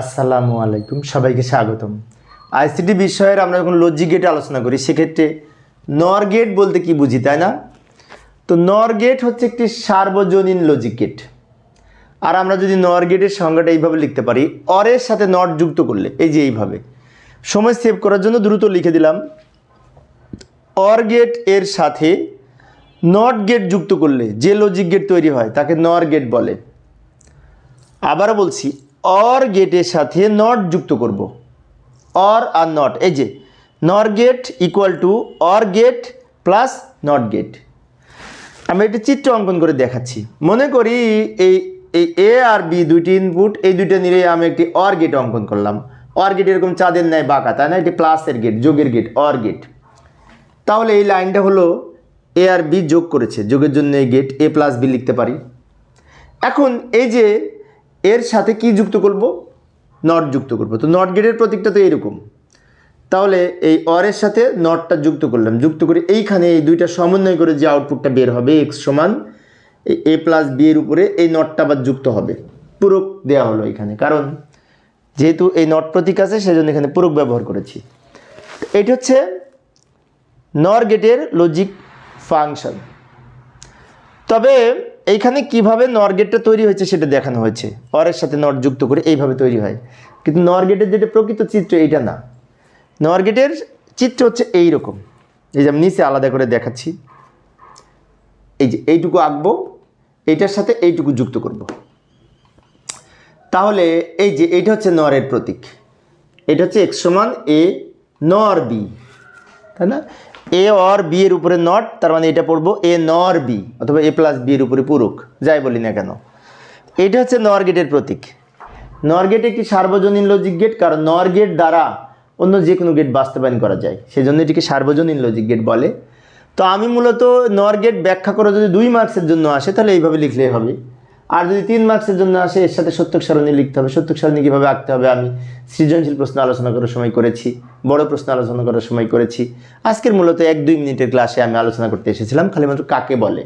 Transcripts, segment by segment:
আসসালামু আলাইকুম, সবাইকে স্বাগতম। আইসিটি বিষয়ের আমরা যখন লজিক গেট আলোচনা করি। সেক্ষেত্রে নর গেট বলতে কি বুঝি, তাই না? তো নর গেট হচ্ছে একটি সার্বজনীন লজিক গেট আর আমরা যদি নর গেটের সংজ্ঞাটা এইভাবে লিখতে পারি অরের সাথে নট যুক্ত করলে, এই যে এইভাবে। সময় সেভ করার জন্য দ্রুত লিখে দিলাম অর গেটের সাথে নট গেট যুক্ত করলে যে লজিক গেট তৈরি হয়, তাকে নর গেট বলে। আবারও বলছি অর গেটের সাথে নট যুক্ত করব। অর আর নট এই যে NOR gate equal to OR gate plus NOT gate আমি একটি চিত্র অঙ্কন করে দেখাচ্ছি। মনে করি এই এই এ আর বি দুইটি ইনপুট এই দুইটা নিয়ে আমি একটি অর গেট অঙ্কন করলাম। অর গেট এরকম চাঁদের ন্যায় বাঁকা, তাই না? এটি প্লাসের গেট যোগের গেট অর গেট তাহলে এই লাইনটা হলো এ আর বি যোগ করেছে। যোগের জন্য এই গেট এ প্লাস বি লিখতে পারি। এখন এই যে এর সাথে কি যুক্ত করব? নট যুক্ত করব। তো নট গেটের প্রতীকটা তো এরকম। তাহলে এই অরের সাথে নটটা যুক্ত করলাম। যুক্ত করে এইখানে এই দুইটা সমন্বয় করে যে আউটপুটটা বের হবে এক্স সমান এ প্লাস বি এর উপরে এই নটটা আবার যুক্ত হবে। পূরক দেওয়া হলো এখানে। কারণ যেহেতু এই নট প্রতীক আছে, সেজন্য এখানে পূরক ব্যবহার করেছি। এটা হচ্ছে নর গেটের লজিক ফাংশন তবে এইখানে কীভাবে নর গেটটা তৈরি হয়েছে সেটা দেখানো হয়েছে। অরের সাথে নর যুক্ত করে এইভাবে তৈরি হয়। কিন্তু নর গেটের যেটা প্রকৃত চিত্র, এইটা না। নর গেটের চিত্র হচ্ছে এই রকম এই যে আমি নিচে আলাদা করে দেখাচ্ছি। এই যে এইটুকু আঁকবো, এইটার সাথে এইটুকু যুক্ত করব। তাহলে এই যে এইটা হচ্ছে নরের প্রতীক। এটা হচ্ছে এক্স সমান এ নর বি তাই না? এ অর বি এর উপরে নট তার মানে এটা পড়ব এ নর বি অথবা এ প্লাস বি এর উপরে পুরুক যাই বলি না কেন। এটা হচ্ছে নর গেটের প্রতীক। নর গেট একটি সার্বজনীন লজিক গেট কারণ নর গেট দ্বারা অন্য যে কোনো গেট বাস্তবায়ন করা যায়। সেই জন্য এটিকে সার্বজনীন লজিক গেট বলে। তো আমি মূলত নর গেট ব্যাখ্যা করে যদি দুই মার্কসের জন্য আসে, তাহলে এইভাবে লিখলেই হবে। আর যদি তিন মার্কসের জন্য আসে, এর সাথে সত্যক সারণী লিখতে হবে। সত্যক সারণী কীভাবে আঁকতে হবে? আমি সৃজনশীল প্রশ্ন আলোচনা করার সময় করেছি, বড় প্রশ্ন আলোচনা করার সময় করেছি। আজকের মূলত এক দুই মিনিটের ক্লাসে আমি আলোচনা করতে এসেছিলাম, খালি মাত্র কাকে বলে।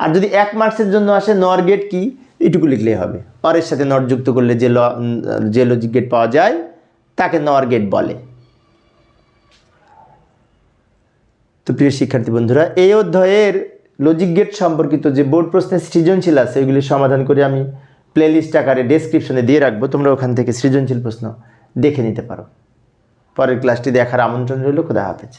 আর যদি এক মার্কসের জন্য আসে নর গেট কি? এইটুকু লিখলেই হবে। অরের সাথে নট যুক্ত করলে যে ল যে লজিক গেট পাওয়া যায়, তাকে নর গেট বলে। তো প্রিয় শিক্ষার্থী বন্ধুরা, এই অধ্যায়ের লজিক গেট সম্পর্কিত যে বোর্ড প্রশ্নের সৃজনশীল আছে ওইগুলি সমাধান করে আমি প্লেলিস্ট আকারে ডেসক্রিপশনে দিয়ে রাখব। তোমরা ওখান থেকে সৃজনশীল প্রশ্ন দেখে নিতে পারো। পরের ক্লাসটি দেখার আমন্ত্রণ রইল, খোদা হাফেজ।